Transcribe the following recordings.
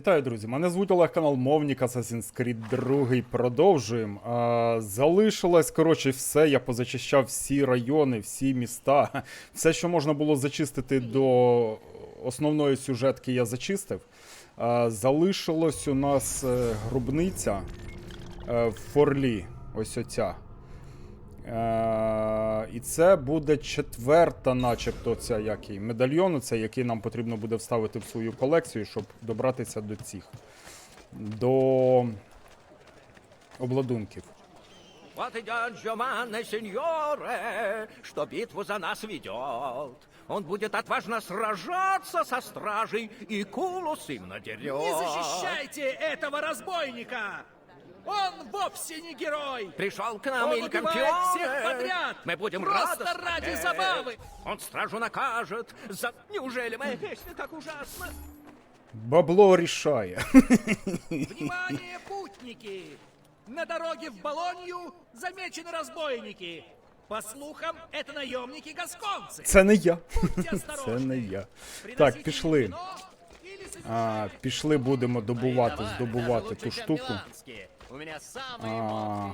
Вітаю, друзі! Мене звуть Олег канал Мовник Assassin's Creed 2. Продовжуємо. Залишилось, коротше, все. Я позачищав всі райони, всі міста. Все, що можна було зачистити до основної сюжетки, я зачистив. А, залишилось у нас е, гробниця е, в Форлі. Ось оця. Е, і це буде четверта, начебто, ця як її, медальйон, це який нам потрібно буде вставити в свою колекцію, щоб добратися до цих. До обладунків. Вот идет Джоманне, сеньоре, что битву за нас ведет. Он будет отважно сражаться со стражей и кулус им надерет. Не защищайте этого разбойника! Он вовсе не герой! Пришел к нам Он Иль убивает Кампионе. всех подряд! Мы будем Просто радостно ради петь. забавы! Он стражу накажет. За... Неужели моя песня так ужасна? Бабло рішає. Внимание, путники! На дороге в Болонью замечены разбойники. По слухам, это наемники-гасконцы. Це не я. Будьте Це осторожны. не я. Приносите Так, им пішли. вино или А, защищайте. пішли, будемо добувати, Давай, здобувати даже ту лучше, чем штуку. миланские. У меня самые А.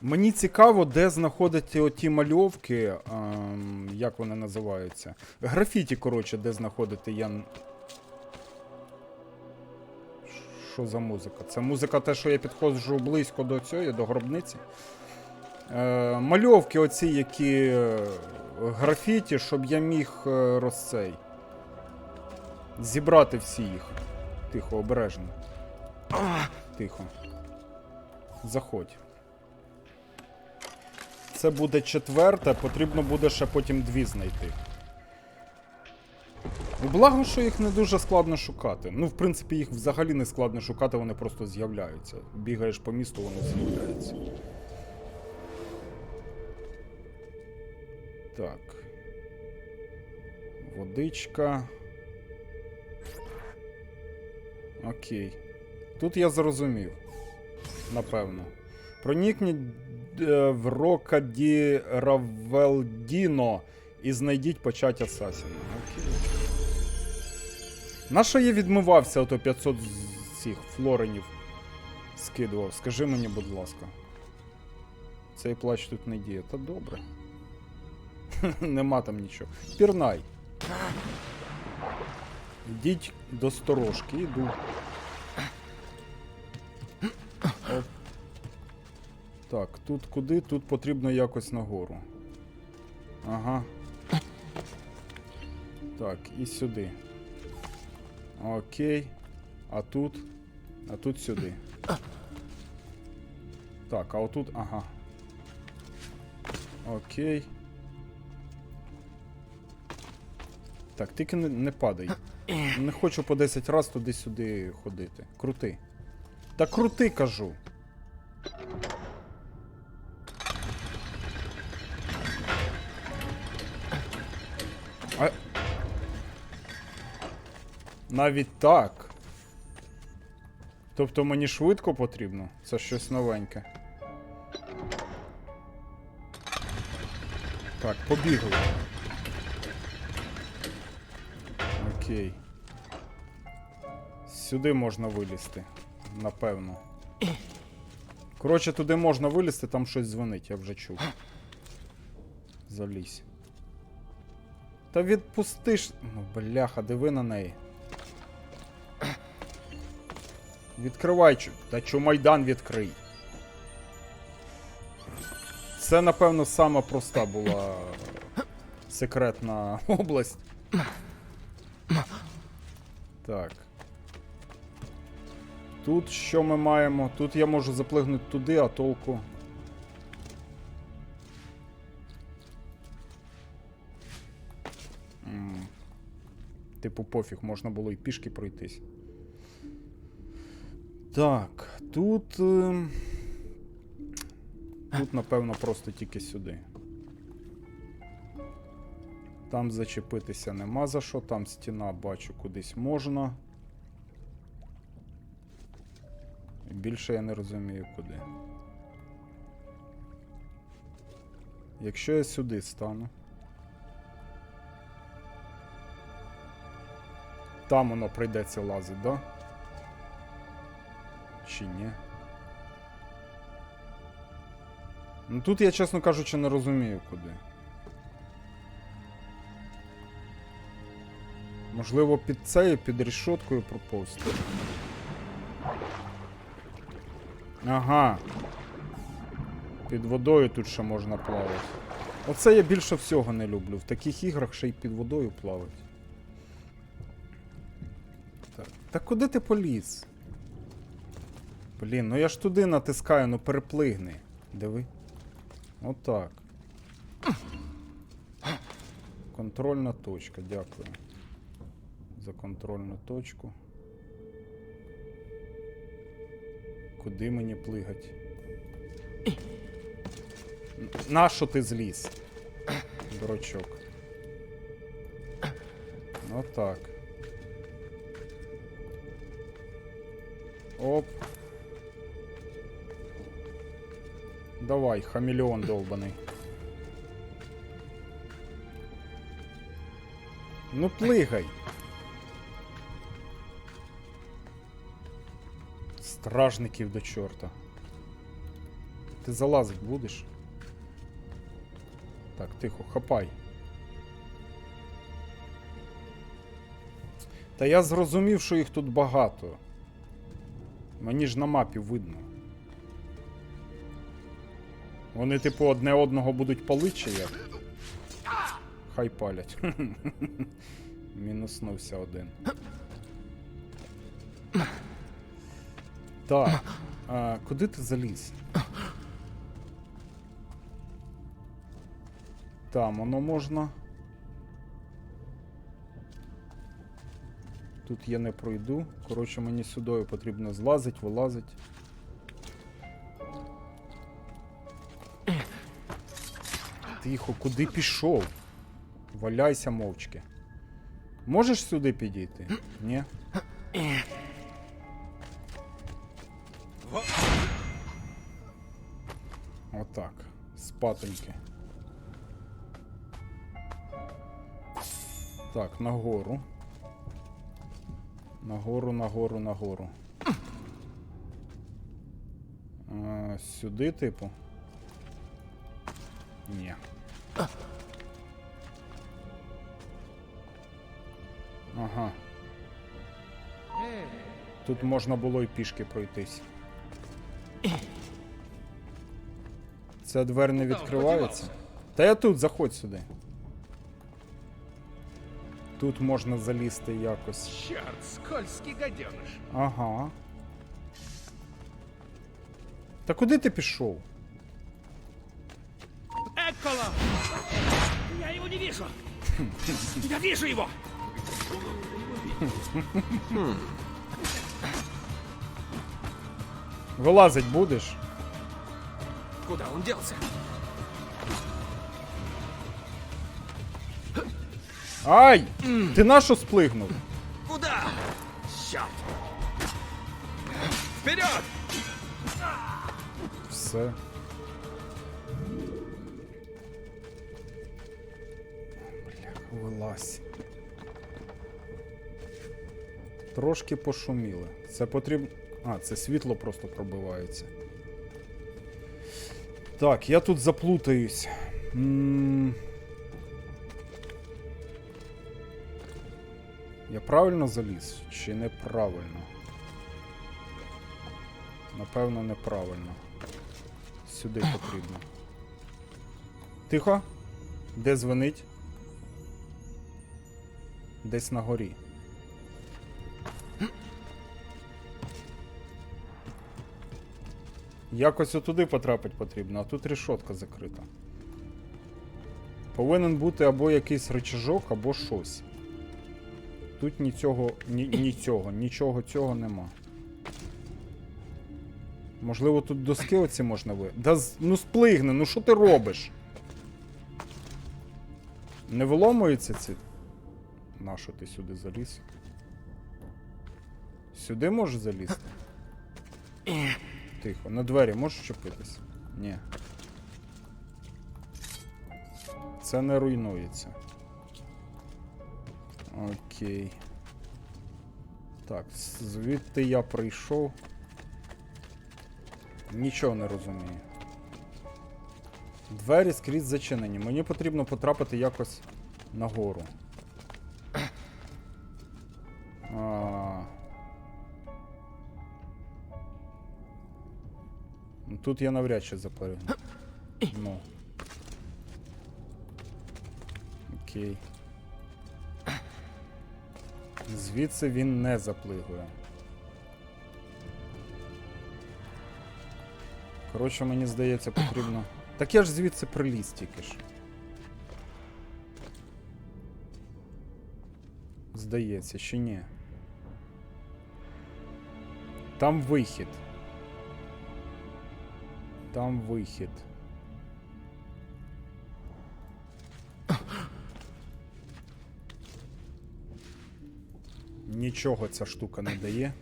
Мені цікаво, де знаходити оті мальовки, ем, як вони називаються. Графіті, коротше, де знаходити я. Що за музика? Це музика те, що я підходжу близько до цього, до гробниці. Е, мальовки оці, які е, графіті, щоб я міг е, розцей. Зібрати всі їх. Тихо, обережно. Тихо. Заходь. Це буде четверте, потрібно буде ще потім дві знайти. Благо, що їх не дуже складно шукати. Ну, в принципі, їх взагалі не складно шукати, вони просто з'являються. Бігаєш по місту, вони з'являються. Так. Водичка. Окей. Тут я зрозумів. Напевно. Проникніть е, в Рока Ді Равелдіно і знайдіть почать Асасіна. Окей. На що я відмивався, ото 500 з цих флоренів скидував? Скажи мені, будь ласка. Цей плач тут не діє. Та добре. Нема там нічого. Пірнай. Йдіть до сторожки, іду. Так, тут куди? Тут потрібно якось нагору. Ага. Так, і сюди. Окей. А тут. А тут сюди. Так, а отут. Ага. Окей. Так, тільки не, не падай. Не хочу по 10 раз туди-сюди ходити. Крути. Та крути, кажу. Навіть так. Тобто мені швидко потрібно? Це щось новеньке. Так, побігли. Окей. Сюди можна вилізти. Напевно. Коротше, туди можна вилізти, там щось дзвонить, я вже чув. Залізь. Та відпусти ж. Ну, бляха, диви на неї. Відкривай. Та чу майдан відкрий. Це, напевно, сама проста була секретна область. Так. Тут що ми маємо? Тут я можу заплигнути туди, а толку. Типу, пофіг, можна було і пішки пройтись. Так, тут. ем, Тут, напевно, просто тільки сюди. Там зачепитися нема за що, там стіна бачу кудись можна. Більше я не розумію куди. Якщо я сюди стану. Там воно прийдеться лазить, да? Чи? Ну тут я, чесно кажучи, не розумію куди. Можливо, під цією, під рішоткою проповзти. Ага. Під водою тут ще можна плавати. Оце я більше всього не люблю. В таких іграх ще й під водою плавати. Так. Та куди ти поліз? Блін, ну я ж туди натискаю, ну переплигни. Диви. Отак. Контрольна точка, дякую. За контрольну точку. Куди мені плигать? Нащо ти зліз? Дурачок. Отак. Оп. Давай, хамелеон долбаний. Ну плигай. Стражників до чорта. Ти залазить будеш? Так, тихо, хапай. Та я зрозумів, що їх тут багато. Мені ж на мапі видно. Вони, типу, одне одного будуть палити як? Хай палять. Мінуснувся один. Так. А, куди ти заліз? Там воно можна. Тут я не пройду. Коротше, мені сюди потрібно злазить, вилазить. Тихо, куди пішов? Валяйся мовчки. Можеш сюди підійти? Ні? Отак. Спатоньки. Так, нагору. Нагору, нагору, нагору. А, сюди, типу. Ні. Ага. Тут можна було і пішки пройтись. Ця двер не відкривається. Та я тут, заходь сюди. Тут можна залізти якось. Черт, скользкий гаденыш. Ага. Та куди ти пішов? Эккола! Я его не вижу! Я вижу его! Вилазить будеш? Куда он делся? Ай! Ти на що сплигнув? Куда? Черт! Вперед! Все. Вилазь. Трошки пошуміли. Це потрібно. А, це світло просто пробивається. Так, я тут заплутаюсь. Я правильно заліз чи неправильно? Напевно, неправильно. Сюди потрібно. Тихо. Де дзвонить? Десь на горі. Якось отуди потрапити потрібно, а тут решотка закрита. Повинен бути або якийсь рычажок, або щось. Тут нічого, ні, ні цього, нічого цього нема. Можливо, тут доски оці можна ви. Да ну сплигни, ну що ти робиш? Не виломуються ці. Нащо ти сюди заліз? Сюди можеш залізти? Тихо, на двері можеш чепитись? Ні. Це не руйнується. Окей. Так, звідти я прийшов. Нічого не розумію. Двері скрізь зачинені. Мені потрібно потрапити якось нагору. А... Тут я навряд чи запригну. Ну. Окей. Звідси він не заплигує. Коротше, мені здається, потрібно. Так я ж звідси приліз тільки ж. Здається, чи ні. Там вихід. Там вихід. Нічого ця штука не дає.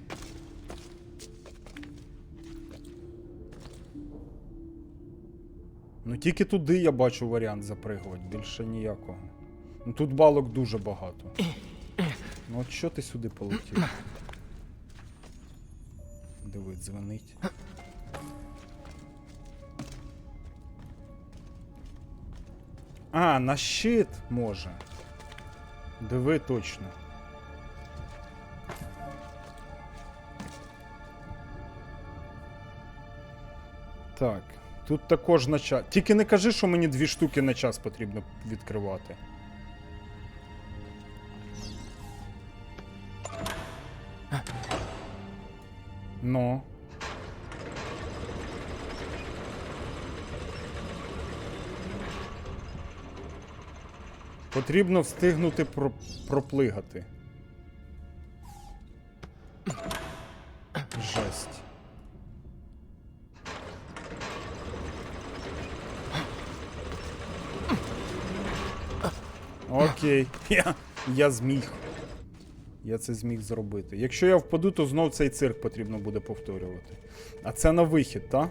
Ну тільки туди я бачу варіант запригувати, більше ніякого. Ну тут балок дуже багато. Ну от що ти сюди полетів? Диви, дзвонить. А, на щит може. Диви точно. Так, тут також на час. Тільки не кажи, що мені дві штуки на час потрібно відкривати. Ну. Потрібно встигнути про... проплигати. Жесть. Окей. Я, я зміг. Я це зміг зробити. Якщо я впаду, то знов цей цирк потрібно буде повторювати. А це на вихід, та?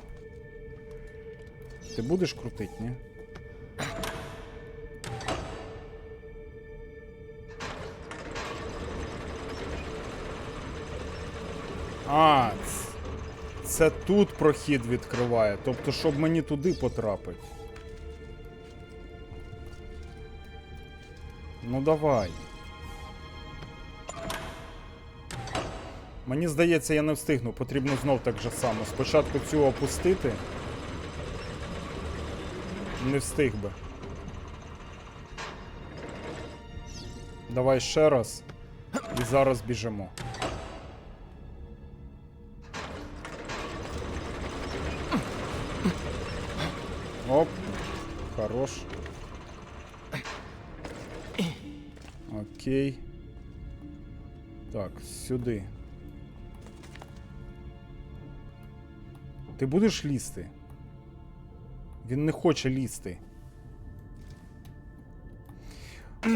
Ти будеш крутити, ні? А, це тут прохід відкриває. Тобто, щоб мені туди потрапити. Ну давай. Мені здається, я не встигну. Потрібно знов так же само. Спочатку цю опустити. Не встиг би. Давай ще раз. І зараз біжимо. Оп. Хорош. Окей. Так, сюди. Ти будеш лізти? Він не хоче лізти.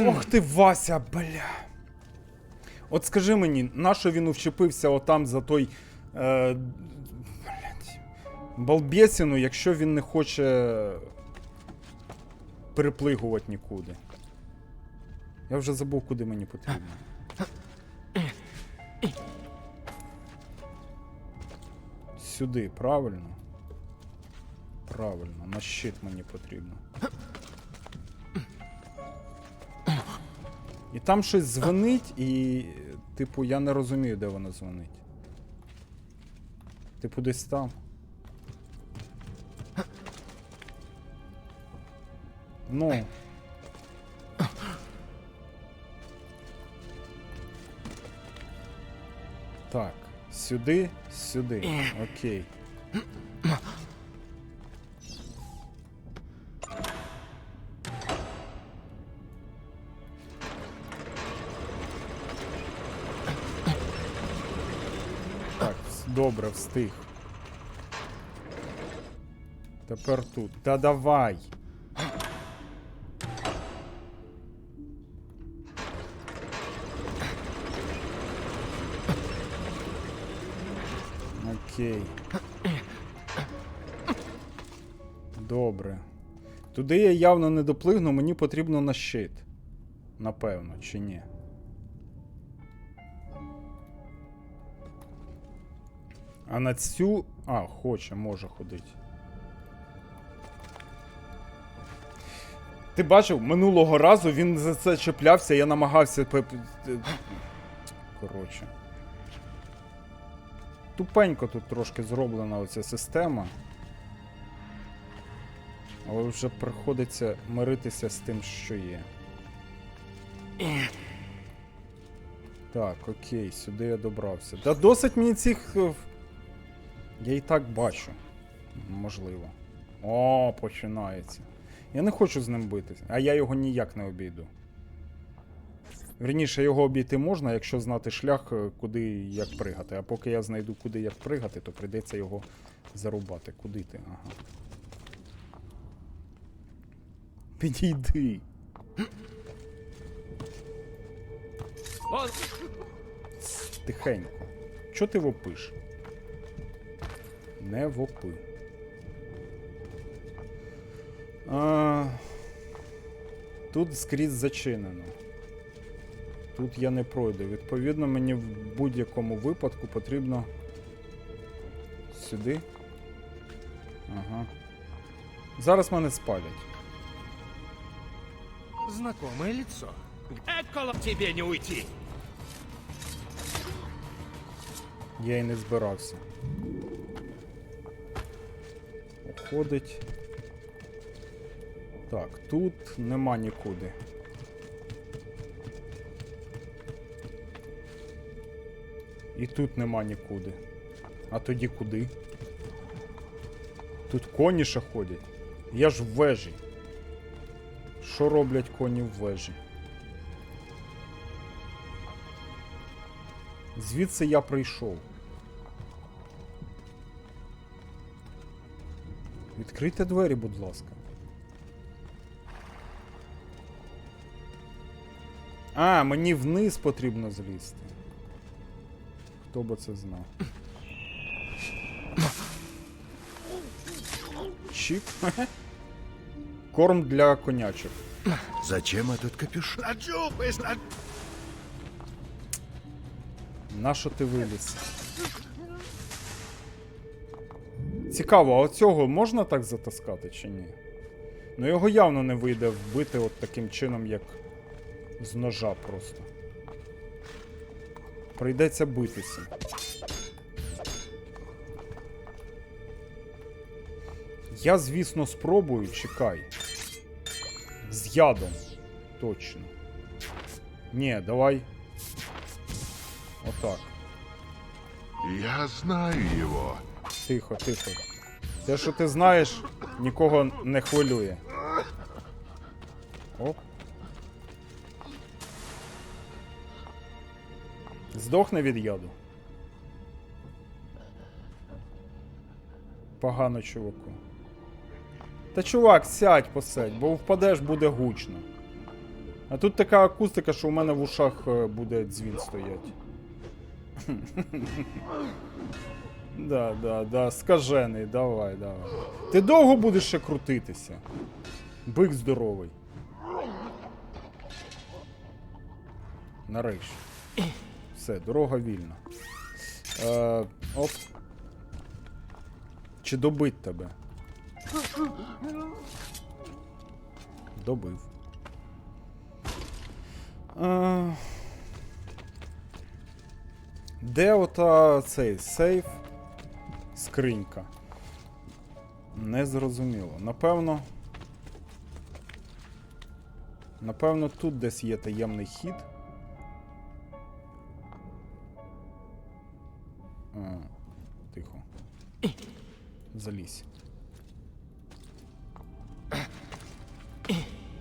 Ох ти, Вася, бля. От скажи мені, нащо він вчепився отам за той. Е, блядь, балбєсіну, якщо він не хоче переплигувати нікуди. Я вже забув, куди мені потрібно. Сюди, правильно? Правильно, на щит мені потрібно. І там щось дзвонить, і, типу, я не розумію, де воно дзвонить. Типу, десь там. Ну. Так, сюди, сюди. Окей. Так, добре, встиг. Тепер тут. Та давай. Окей. Добре. Туди я явно не доплигну, мені потрібно на щит. Напевно, чи ні. А на цю. А, хоче, може ходити. Ти бачив, минулого разу він за це чіплявся, я намагався. Коротше. Тупенько тут трошки зроблена оця система. Але вже приходиться миритися з тим, що є. Так, окей, сюди я добрався. Та досить мені цих. е, Я і так бачу. Можливо. О, починається. Я не хочу з ним битися, а я його ніяк не обійду. Вірніше, його обійти можна, якщо знати шлях, е, куди як пригати. А поки я знайду, куди як пригати, то прийдеться його зарубати. Куди ти? Ага. Підійди. Тихенько. Чо ти вопиш? Не вопи. А, тут скрізь зачинено. Тут я не пройду. Відповідно, мені в будь-якому випадку потрібно сюди. Ага. Зараз мене спалять. Знакомое лицо. Эколо тебе не уйти. Я і не збирався. Уходить. Так, тут нема нікуди. І тут нема нікуди. А тоді куди? Тут коні ще ходять. Я ж в вежі. Що роблять коні в вежі? Звідси я прийшов. Відкрийте двері, будь ласка. А, мені вниз потрібно злізти. Хто би це знав? Чик. Корм для конячок. Зачем этот капюшон? На що ти виліз? Цікаво, а оцього можна так затаскати чи ні? Ну його явно не вийде вбити от таким чином, як з ножа просто. Прийдеться битися. Я, звісно, спробую, чекай. З ядом. Точно. Ні, давай. Отак. Я знаю его. Тихо, тихо. Те, що ти знаєш, нікого не хвилює. Оп. Здохне від яду. Погано, чуваку. Та чувак, сядь посадь, бо впадеш буде гучно. А тут така акустика, що у мене в ушах е, буде дзвін стоять. Да, да, да, скажений, давай, давай. Ти довго будеш ще крутитися? Бик здоровий. Нарешті. Все, дорога вільна. Е, оп. Чи добить тебе? Добив. Е, де ота цей сейф? Скринька. Не зрозуміло. Напевно. Напевно, тут десь є таємний хід. Залізь.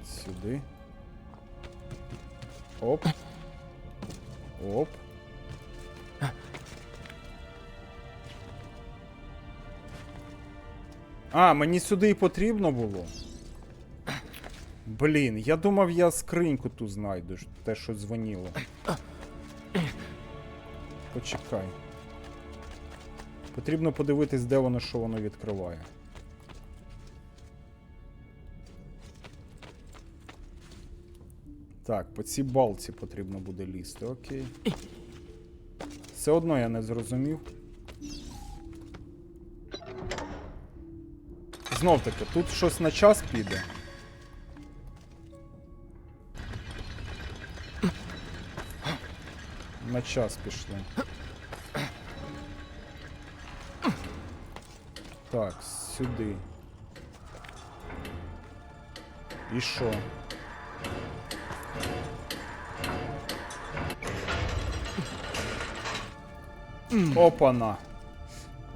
Сюди. Оп. Оп. А, мені сюди і потрібно було. Блін, я думав, я скриньку ту знайду, те, що дзвоніло. Почекай. Потрібно подивитись, де воно, що воно відкриває. Так, по цій балці потрібно буде лізти, окей. Все одно я не зрозумів. Знов таки, тут щось на час піде. На час пішли. Так, сюди. І що? Опана.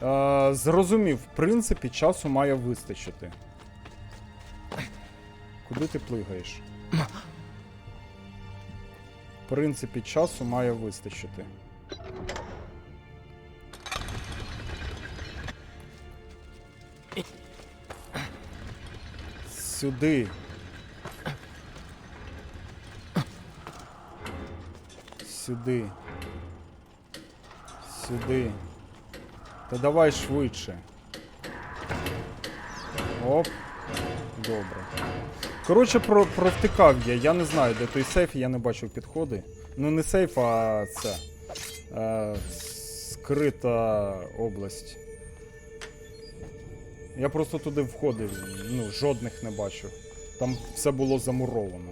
Е, зрозумів, в принципі, часу має вистачити. Куди ти плигаєш? В принципі, часу має вистачити. Сюди. Сюди. Сюди. Та давай швидше. Оп. Добре. Коротше, про, провтикав я. Я не знаю, де той сейф, я не бачив підходи. Ну, не сейф, а це. Е, скрита область. Я просто туди входив, ну, жодних не бачив. Там все було замуровано.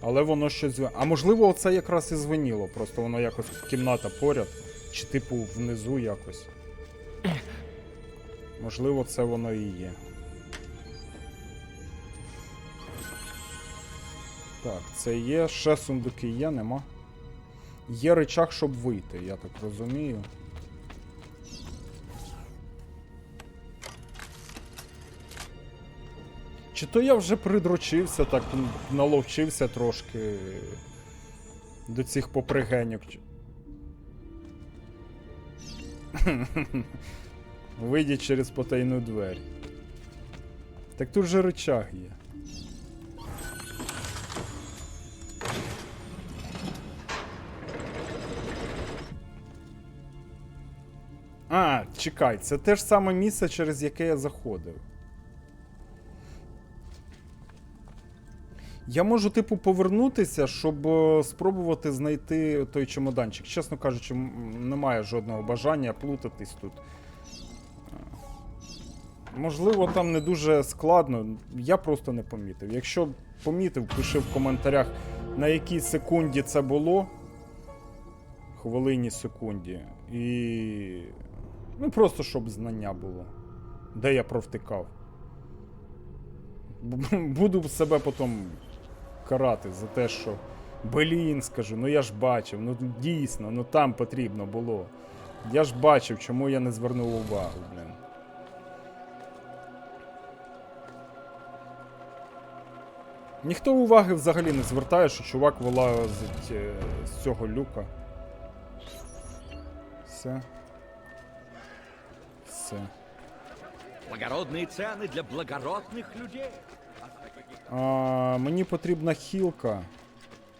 Але воно щось. А можливо, оце якраз і звеніло. Просто воно якось кімната поряд. Чи типу внизу якось. Можливо, це воно і є. Так, це є. Ще сундуки є, нема. Є речах, щоб вийти, я так розумію. Чи то я вже придрочився, так наловчився трошки до цих попригеньок. Вийдіть через потайну двері. Так тут же рычаг є. А, чекай, це те ж саме місце, через яке я заходив. Я можу, типу, повернутися, щоб е, спробувати знайти той чемоданчик. Чесно кажучи, немає жодного бажання плутатись тут. Е, Можливо, там не дуже складно, я просто не помітив. Якщо помітив, пиши в коментарях, на якій секунді це було. Хвилині секунді. І. Ну, просто щоб знання було. Де я провтикав. Буду себе потім карати за те, що. Блін, скажу, ну я ж бачив, ну дійсно, ну там потрібно було. Я ж бачив, чому я не звернув увагу, блін. Ніхто уваги взагалі не звертає, що чувак вилазить е, з цього люка. Все. Все. Благородные цены для благородных людей. А, мені потрібна хілка.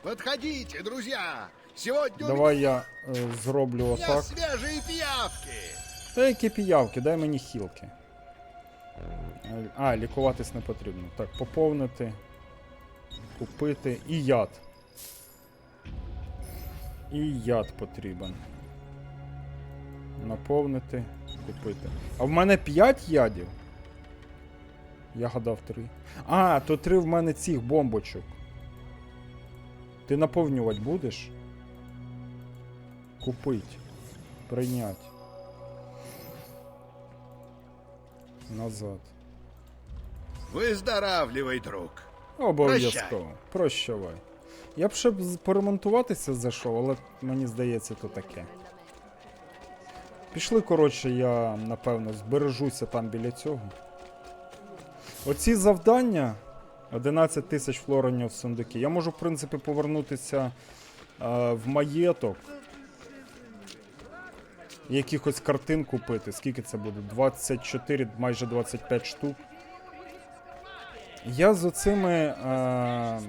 Подходите, друзья! Сегодня Давай я е, зроблю отак. свежие пиявки! Та які піявки, дай мені хілки. А, лікуватись не потрібно. Так, поповнити. Купити. І яд. І яд потрібен. Наповнити, купити. А в мене 5 ядів. Я гадав 3. А, то 3 в мене цих бомбочок. Ти наповнювати будеш? Купить. Прийняти. Назад. Выздоравливай, друг! Обов'язково. Прощавай. Я б ще поремонтуватися зайшов, але мені здається, то таке. Пішли, коротше, я напевно збережуся там біля цього. Оці завдання 11 тисяч флоренів в сундуки. Я можу, в принципі, повернутися е, в маєток. Якихось картин купити. Скільки це буде? 24, майже 25 штук. Я з оцими е,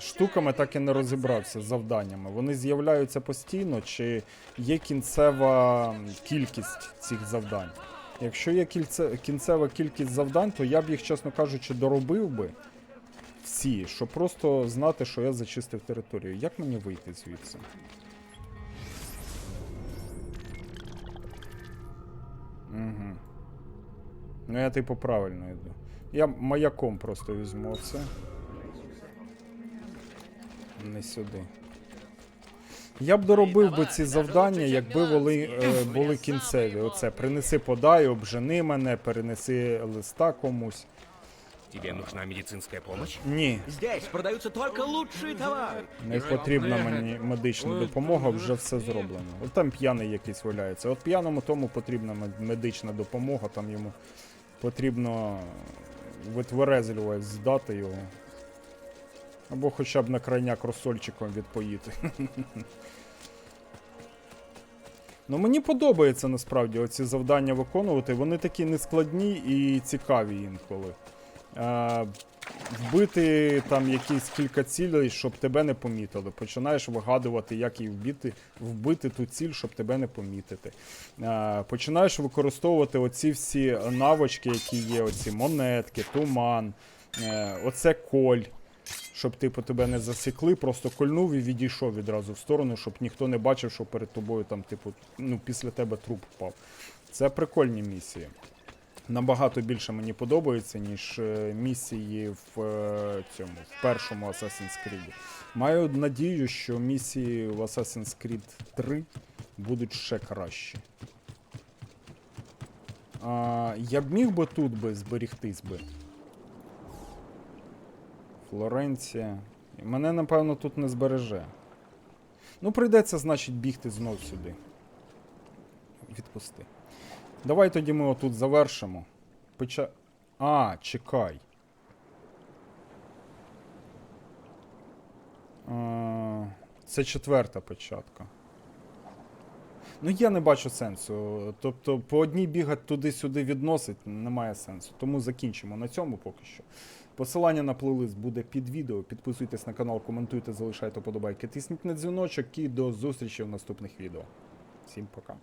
штуками так і не розібрався з завданнями. Вони з'являються постійно, чи є кінцева кількість цих завдань. Якщо є кільце, кінцева кількість завдань, то я б їх, чесно кажучи, доробив би всі, щоб просто знати, що я зачистив територію. Як мені вийти звідси? Угу. Ну я типу правильно йду. Я маяком просто візьму оце. Не сюди. Я б доробив би ці завдання, якби були, е, були кінцеві. Оце принеси подай, обжени мене, перенеси листа комусь. Тебе нужна медицинская помощь? Ні, Здесь продаются только лучшие товары. не потрібна мені медична допомога, вже все зроблено. От там п'яний якийсь валяється. От п'яному тому потрібна медична допомога, там йому потрібно витверезлювати, здати його. Або хоча б на крайняк розсольчиком відпоїти. Ну мені подобається насправді оці завдання виконувати. Вони такі нескладні і цікаві інколи. Е, вбити там якісь кілька цілей, щоб тебе не помітили. Починаєш вигадувати, як її вбити, вбити ту ціль, щоб тебе не помітити. Е, починаєш використовувати оці всі навички, які є, оці монетки, туман, е, оце коль. Щоб типу тебе не засікли, просто кольнув і відійшов відразу в сторону, щоб ніхто не бачив, що перед тобою там, типу, ну, після тебе труп впав. Це прикольні місії. Набагато більше мені подобається, ніж е, місії в е, цьому в першому Assassin's Creed. Маю надію, що місії в Assassin's Creed 3 будуть ще кращі. А, я б міг би тут би зберігтись би. Флоренція. Мене, напевно, тут не збереже. Ну, прийдеться, значить, бігти знов сюди. Відпусти. Давай тоді ми отут завершимо. Печа... А, чекай. А, це четверта печатка. Ну, я не бачу сенсу. Тобто, по одній бігати туди-сюди відносить немає сенсу. Тому закінчимо на цьому поки що. Посилання на плейлист буде під відео. Підписуйтесь на канал, коментуйте, залишайте подобайки, тисніть на дзвіночок і до зустрічі в наступних відео. Всім пока.